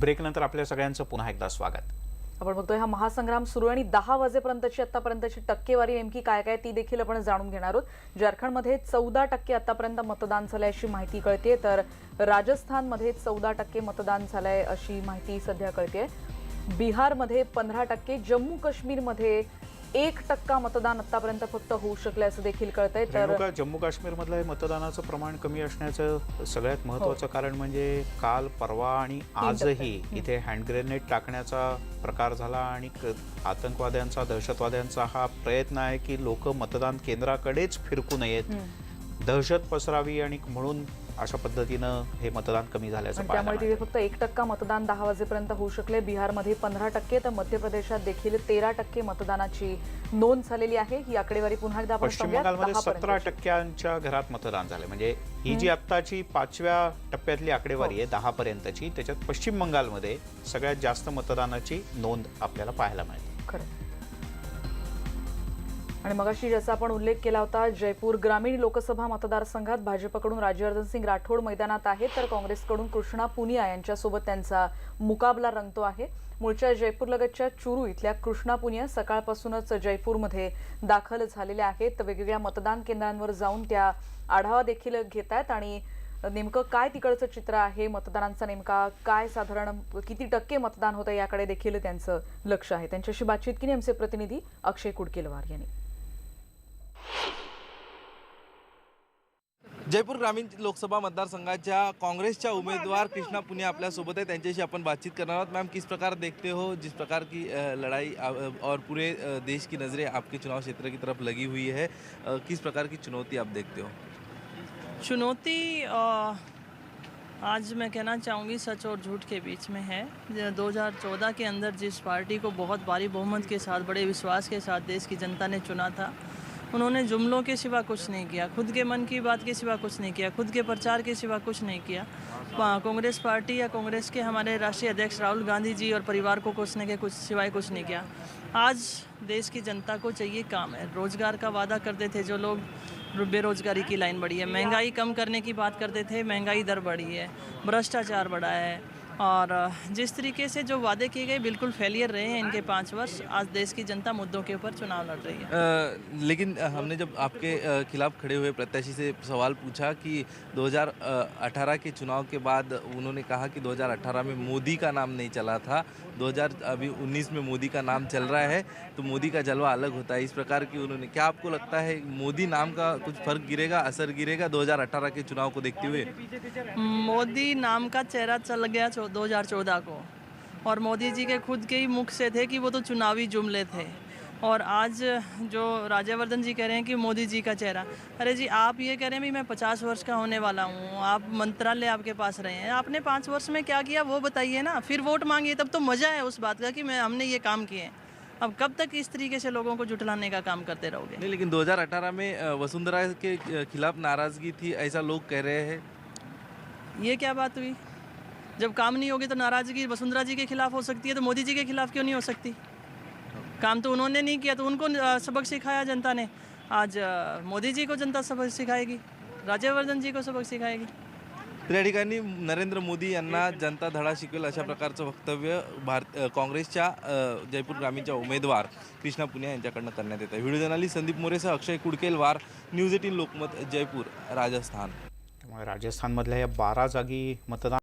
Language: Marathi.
ब्रेकनंतर आपल्या सगळ्यांचं पुन्हा एकदा स्वागत. आपण बघतोय हा महासंग्राम सुरू आणि दहा वाजेपर्यंतची आतापर्यंतची टक्केवारी नेमकी काय काय ती देखील आपण जाणून घेणार आहोत. झारखंडमध्ये चौदा टक्के आतापर्यंत मतदान झालंय अशी माहिती कळते तर राजस्थानमध्ये चौदा टक्के मतदान झालंय अशी माहिती सध्या कळते बिहारमध्ये पंधरा टक्के जम्मू काश्मीरमध्ये एक टक्का मतदान आतापर्यंत फक्त होऊ शकलंय असं देखील कळतंय. तर रेणुका जम्मू काश्मीरमधलं हे मतदानाचं प्रमाण कमी असण्याचं सगळ्यात महत्वाचं कारण म्हणजे काल परवा आणि आजही इथे हँड ग्रेनेड टाकण्याचा प्रकार झाला आणि आतंकवाद्यांचा दहशतवाद्यांचा हा प्रयत्न आहे की लोक मतदान केंद्राकडेच फिरकू नयेत. दहशत पसरावी आणि म्हणून अशा पद्धतीनं हे मतदान कमी झाल्याचं त्यामुळे तिथे फक्त एक टक्का मतदान दहा वाजेपर्यंत होऊ शकले. बिहारमध्ये पंधरा टक्के तर मध्य प्रदेशात देखील तेरा टक्के मतदानाची नोंद झालेली आहे. ही आकडेवारी पुन्हा एकदा पश्चिम. बंगालमध्ये 10 सतरा. टक्क्यांच्या घरात मतदान झालं. म्हणजे ही जी आत्ताची पाचव्या टप्प्यातली आकडेवारी आहे दहा पर्यंतची त्याच्यात पश्चिम बंगालमध्ये सगळ्यात जास्त मतदानाची नोंद आपल्याला पाहायला मिळते. खरं. आणि मगाशी ज्याचा आपण उल्लेख केला होता जयपूर ग्रामीण लोकसभा मतदारसंघात भाजपकडून राज्यवर्धन सिंग राठोड मैदानात आहेत तर काँग्रेसकडून कृष्णा पुनिया यांच्यासोबत त्यांचा मुकाबला रंगतो आहे. मूळच्या जयपूरलगतच्या चुरू इथल्या कृष्णा पुनिया सकाळपासूनच जयपूरमध्ये दाखल झालेल्या आहेत. वेगवेगळ्या मतदान केंद्रांवर जाऊन त्या आढावा देखील घेत आहेत आणि नेमकं काय तिकडचं चित्र आहे मतदारांचा नेमका काय साधारण किती टक्के मतदान होतं याकडे देखील त्यांचं लक्ष आहे. त्यांच्याशी बातचीत केली आमचे प्रतिनिधी अक्षय कुडकेलवार यांनी. जयपूर ग्रामीण लोकसभा मतदार मतदारसंघाच्या कांग्रेसच्या उम्मीदवार कृष्णा पुनिया आपल्यासोबत है त्यांच्याशी आपण बातचीत करणार आहोत. मैम, किस प्रकार देखते हो? जिस प्रकार की लड़ाई और पूरे देश की नज़रें आपके चुनाव क्षेत्र की तरफ़ लगी हुई है किस प्रकार की चुनौती आप देखते हो? चुनौती आज मैं कहना चाहूँगी सच और झूठ के बीच में है। ज- 2014 के अंदर जिस पार्टी को बहुत भारी बहुमत के साथ, बड़े विश्वास के साथ देश की जनता ने चुना था उन्होंने जुमलों के सिवा कुछ नहीं किया, खुद के मन की बात के सिवा कुछ नहीं किया, खुद के प्रचार के सिवा कुछ नहीं किया। कांग्रेस पार्टी या कांग्रेस के हमारे राष्ट्रीय अध्यक्ष राहुल गांधी जी और परिवार को कोसने के कुछ सिवाय कुछ नहीं किया। आज देश की जनता को चाहिए काम है। रोज़गार का वादा करते थे जो लोग, बेरोजगारी की लाइन बढ़ी है। महँगाई कम करने की बात करते थे, महँगाई दर बढ़ी है, भ्रष्टाचार बढ़ा है। और जिस तरीके से जो वादे किए गए बिल्कुल फेलियर रहे हैं इनके पाँच वर्ष। आज देश की जनता मुद्दों के ऊपर चुनाव लड़ रही है। अ, लेकिन हमने जब आपके खिलाफ खड़े हुए प्रत्याशी से सवाल पूछा कि 2018 के चुनाव के बाद उन्होंने कहा कि 2018 में मोदी का नाम नहीं चला था 2000 अभी 19 में मोदी का नाम चल रहा है तो मोदी का जलवा अलग होता है। इस प्रकार की उन्होंने क्या आपको लगता है मोदी नाम का कुछ फ़र्क गिरेगा असर गिरेगा 2018 के चुनाव को देखते हुए? मोदी नाम का चेहरा चल गया दो हज़ार चौदह को। और मोदी जी के खुद के ही मुख से थे कि वो तो चुनावी जुमले थे। और आज जो राज्यवर्धन जी कह रहे हैं कि मोदी जी का चेहरा। अरे जी आप ये कह रहे हैं भी मैं पचास वर्ष का होने वाला हूँ। आप मंत्रालय आपके पास रहे हैं। आपने पाँच वर्ष में क्या किया वो बताइए ना। फिर वोट मांगिए तब तो मज़ा है उस बात का कि मैं हमने ये काम किए हैं। अब कब तक इस तरीके से लोगों को जुटलाने का काम करते रहोगे? नहीं लेकिन 2018 में वसुंधरा के खिलाफ नाराज़गी थी ऐसा लोग कह रहे हैं। ये क्या बात हुई? जब काम नहीं होगी तो नाराजगी वसुंधरा जी के खिलाफ हो सकती है तो मोदी जी के खिलाफ क्यों नहीं हो सकती? काम तो उन्होंने नहीं किया तो उनको सबक सिखाया जनता ने। आज मोदी जी को जनता सबक सिखाएगी राज्यवर्धन जी को सबक सिखाएगी। तर या ठिकाणी नरेंद्र मोदी यांना जनता धडा शिकवेल अशा प्रकारचं वक्तव्य भारत काँग्रेसच्या जयपूर ग्रामीणच्या उमेदवार कृष्णा पुनिया यांच्याकडनं करण्यात येत आहे व्हिडिओ जर्नलिस्ट संदीप मोरेसह अक्षय कुडकेलवार न्यूज एटीन लोकमत जयपूर राजस्थान. त्यामुळे राजस्थानमधल्या या बारा जागी मतदान